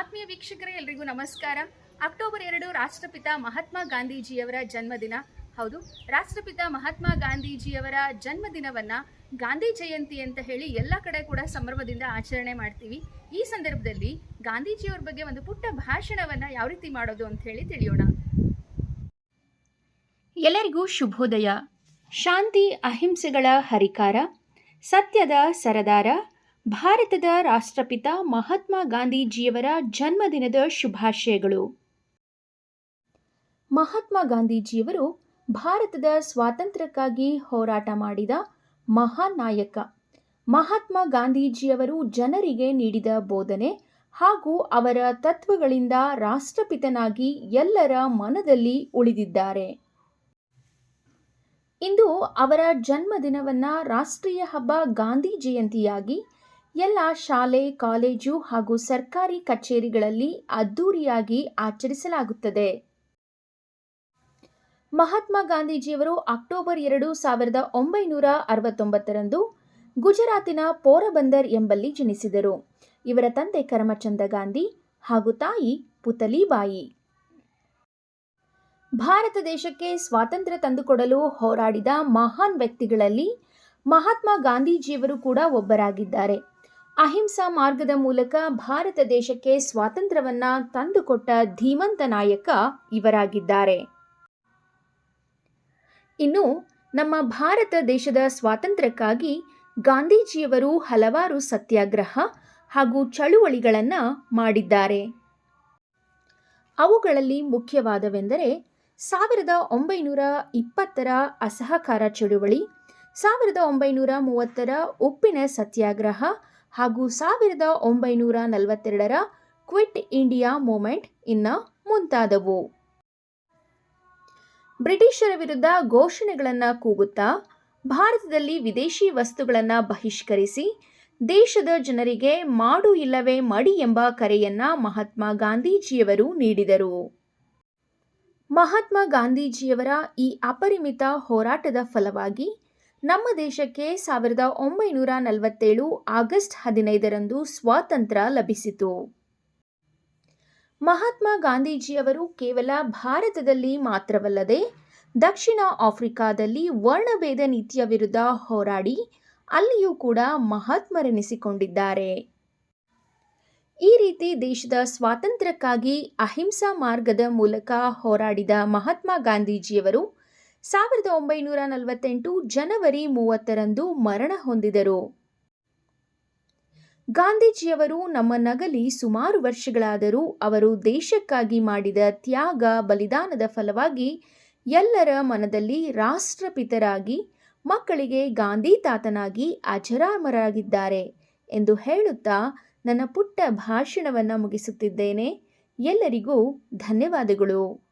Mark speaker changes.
Speaker 1: ಆತ್ಮೀಯ ವೀಕ್ಷಕರೇ, ಎಲ್ರಿಗೂ ನಮಸ್ಕಾರ. ಅಕ್ಟೋಬರ್ ಎರಡು, ರಾಷ್ಟ್ರಪಿತ ಮಹಾತ್ಮ ಗಾಂಧೀಜಿಯವರ ಜನ್ಮದಿನ. ಹೌದು, ರಾಷ್ಟ್ರಪಿತ ಮಹಾತ್ಮ ಗಾಂಧೀಜಿಯವರ ಜನ್ಮದಿನವನ್ನ ಗಾಂಧಿ ಜಯಂತಿ ಅಂತ ಹೇಳಿ ಎಲ್ಲ ಕಡೆ ಕೂಡ ಸಂಭ್ರಮದಿಂದ ಆಚರಣೆ ಮಾಡ್ತೀವಿ. ಈ ಸಂದರ್ಭದಲ್ಲಿ ಗಾಂಧೀಜಿಯವ್ರ ಬಗ್ಗೆ ಒಂದು ಪುಟ್ಟ ಭಾಷಣವನ್ನ ಯಾವ ರೀತಿ ಮಾಡೋದು ಅಂತ ಹೇಳಿ ತಿಳಿಯೋಣ. ಎಲ್ಲರಿಗೂ ಶುಭೋದಯ. ಶಾಂತಿ, ಅಹಿಂಸೆಗಳ ಹರಿಕಾರ, ಸತ್ಯದ ಸರದಾರ ಭಾರತದ ರಾಷ್ಟ್ರಪಿತ ಮಹಾತ್ಮ ಗಾಂಧೀಜಿಯವರ ಜನ್ಮದಿನದ ಶುಭಾಶಯಗಳು. ಮಹಾತ್ಮ ಗಾಂಧೀಜಿಯವರು ಭಾರತದ ಸ್ವಾತಂತ್ರ್ಯಕ್ಕಾಗಿ ಹೋರಾಟ ಮಾಡಿದ ಮಹಾನ್ ನಾಯಕ. ಮಹಾತ್ಮ ಗಾಂಧೀಜಿಯವರು ಜನರಿಗೆ ನೀಡಿದ ಬೋಧನೆ ಹಾಗೂ ಅವರ ತತ್ವಗಳಿಂದ ರಾಷ್ಟ್ರಪಿತನಾಗಿ ಎಲ್ಲರ ಮನದಲ್ಲಿ ಉಳಿದಿದ್ದಾರೆ. ಇಂದು ಅವರ ಜನ್ಮದಿನವನ್ನು ರಾಷ್ಟ್ರೀಯ ಹಬ್ಬ ಗಾಂಧಿ ಜಯಂತಿಯಾಗಿ ಎಲ್ಲ ಶಾಲೆ, ಕಾಲೇಜು ಹಾಗೂ ಸರ್ಕಾರಿ ಕಚೇರಿಗಳಲ್ಲಿ ಅದ್ದೂರಿಯಾಗಿ ಆಚರಿಸಲಾಗುತ್ತದೆ. ಮಹಾತ್ಮ ಗಾಂಧೀಜಿಯವರು ಅಕ್ಟೋಬರ್ ಎರಡು ಸಾವಿರದ ಒಂಬೈನೂರ ಅರವತ್ತೊಂಬತ್ತರಂದು ಗುಜರಾತಿನ ಪೋರಬಂದರ್ ಎಂಬಲ್ಲಿ ಜನಿಸಿದರು. ಇವರ ತಂದೆ ಕರಮಚಂದ ಗಾಂಧಿ ಹಾಗೂ ತಾಯಿ ಪುತಲಿಬಾಯಿ. ಭಾರತ ದೇಶಕ್ಕೆ ಸ್ವಾತಂತ್ರ್ಯ ತಂದುಕೊಡಲು ಹೋರಾಡಿದ ಮಹಾನ್ ವ್ಯಕ್ತಿಗಳಲ್ಲಿ ಮಹಾತ್ಮ ಗಾಂಧೀಜಿಯವರು ಕೂಡ ಒಬ್ಬರಾಗಿದ್ದಾರೆ. ಅಹಿಂಸಾ ಮಾರ್ಗದ ಮೂಲಕ ಭಾರತ ದೇಶಕ್ಕೆ ಸ್ವಾತಂತ್ರ್ಯವನ್ನ ತಂದುಕೊಟ್ಟ ಧೀಮಂತ ನಾಯಕ ಇವರಾಗಿದ್ದಾರೆ. ಇನ್ನು ನಮ್ಮ ಭಾರತ ದೇಶದ ಸ್ವಾತಂತ್ರ್ಯಕ್ಕಾಗಿ ಗಾಂಧೀಜಿಯವರು ಹಲವಾರು ಸತ್ಯಾಗ್ರಹ ಹಾಗೂ ಚಳುವಳಿಗಳನ್ನು ಮಾಡಿದ್ದಾರೆ. ಅವುಗಳಲ್ಲಿ ಮುಖ್ಯವಾದವೆಂದರೆ ಸಾವಿರದ ಒಂಬೈನೂರ ಇಪ್ಪತ್ತರ ಅಸಹಕಾರ ಚಳುವಳಿ, ಸಾವಿರದ ಒಂಬೈನೂರ ಮೂವತ್ತರ ಉಪ್ಪಿನ ಸತ್ಯಾಗ್ರಹ ಹಾಗೂ ಸಾವಿರದ ಒಂಬೈನೂರ ನಲವತ್ತೆರಡರ ಕ್ವಿಟ್ ಇಂಡಿಯಾ ಮೂಮೆಂಟ್ ಇನ್ನ ಮುಂತಾದವು. ಬ್ರಿಟಿಷರ ವಿರುದ್ಧ ಘೋಷಣೆಗಳನ್ನು ಕೂಗುತ್ತಾ ಭಾರತದಲ್ಲಿ ವಿದೇಶಿ ವಸ್ತುಗಳನ್ನು ಬಹಿಷ್ಕರಿಸಿ ದೇಶದ ಜನರಿಗೆ ಮಾಡು ಇಲ್ಲವೇ ಮಡಿ ಎಂಬ ಕರೆಯನ್ನ ಮಹಾತ್ಮ ಗಾಂಧೀಜಿಯವರು ನೀಡಿದರು. ಮಹಾತ್ಮ ಗಾಂಧೀಜಿಯವರ ಈ ಅಪರಿಮಿತ ಹೋರಾಟದ ಫಲವಾಗಿ ನಮ್ಮ ದೇಶಕ್ಕೆ ಸಾವಿರದ ಒಂಬೈನೂರ ನಲವತ್ತೇಳು ಆಗಸ್ಟ್ ಹದಿನೈದರಂದು ಸ್ವಾತಂತ್ರ್ಯ ಲಭಿಸಿತು. ಮಹಾತ್ಮ ಗಾಂಧೀಜಿಯವರು ಕೇವಲ ಭಾರತದಲ್ಲಿ ಮಾತ್ರವಲ್ಲದೆ ದಕ್ಷಿಣ ಆಫ್ರಿಕಾದಲ್ಲಿ ವರ್ಣಭೇದ ನೀತಿಯ ವಿರುದ್ಧ ಹೋರಾಡಿ ಅಲ್ಲಿಯೂ ಕೂಡ ಮಹಾತ್ಮರೆನಿಸಿಕೊಂಡಿದ್ದಾರೆ. ಈ ರೀತಿ ದೇಶದ ಸ್ವಾತಂತ್ರ್ಯಕ್ಕಾಗಿ ಅಹಿಂಸಾ ಮಾರ್ಗದ ಮೂಲಕ ಹೋರಾಡಿದ ಮಹಾತ್ಮ ಗಾಂಧೀಜಿಯವರು ಸಾವಿರದ ಒಂಬೈನೂರ ನಲವತ್ತೆಂಟು ಜನವರಿ ಮೂವತ್ತರಂದು ಮರಣ ಹೊಂದಿದರು. ಗಾಂಧೀಜಿಯವರು ನಮ್ಮ ನಗಲಿ ಸುಮಾರು ವರ್ಷಗಳಾದರೂ ಅವರು ದೇಶಕ್ಕಾಗಿ ಮಾಡಿದ ತ್ಯಾಗ, ಬಲಿದಾನದ ಫಲವಾಗಿ ಎಲ್ಲರ ಮನದಲ್ಲಿ ರಾಷ್ಟ್ರಪಿತರಾಗಿ, ಮಕ್ಕಳಿಗೆ ಗಾಂಧಿ ತಾತನಾಗಿ ಅಜರಾಮರಾಗಿದ್ದಾರೆ ಎಂದು ಹೇಳುತ್ತಾ ನನ್ನ ಪುಟ್ಟ ಭಾಷಣವನ್ನು ಮುಗಿಸುತ್ತಿದ್ದೇನೆ. ಎಲ್ಲರಿಗೂ ಧನ್ಯವಾದಗಳು.